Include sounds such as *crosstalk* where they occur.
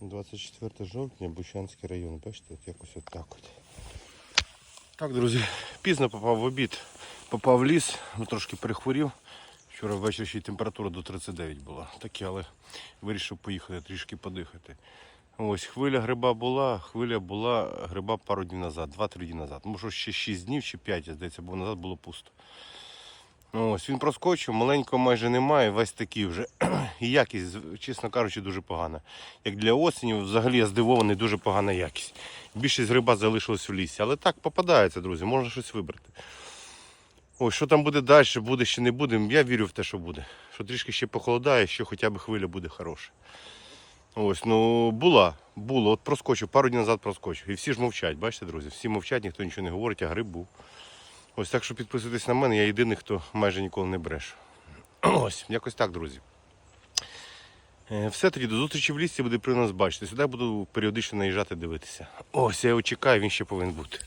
24 жовтня, Бущанський район. Бачите, от якось от так от. Так, друзі, пізно попав в обід, попав в ліс, ну, трошки перехворів. Вчора ввечері ще й температура до 39 була. Таке, але вирішив поїхати трішки подихати. Ось хвиля гриба була, хвиля була гриба пару днів назад, 2-3 дні назад. Може ще 6 днів чи 5, здається, бо назад було пусто. Ось він проскочив, маленького майже немає, весь такий вже. *clears throat* І якість, чесно кажучи, дуже погана. Як для осені, взагалі я здивований, дуже погана якість. Більшість гриба залишилось в лісі. Але так попадається, друзі, можна щось вибрати. Ось, що там буде далі, буде чи не буде, я вірю в те, що буде. Що трішки ще похолодає, що хоча б хвиля буде хороша. Ось, ну була, було. От проскочив, пару днів назад проскочив. І всі ж мовчать, бачите, друзі? Всі мовчать, ніхто нічого не говорить, а гриб був. Ось так що підписуйтесь на мене, я єдиний, хто майже ніколи не бреше. *clears throat* Ось, якось так, друзі. Е, Все тоді до зустрічі в лісі буде при нас бачити. Сюди буду періодично наїжджати дивитися. Ось я його чекаю, він ще повинен бути.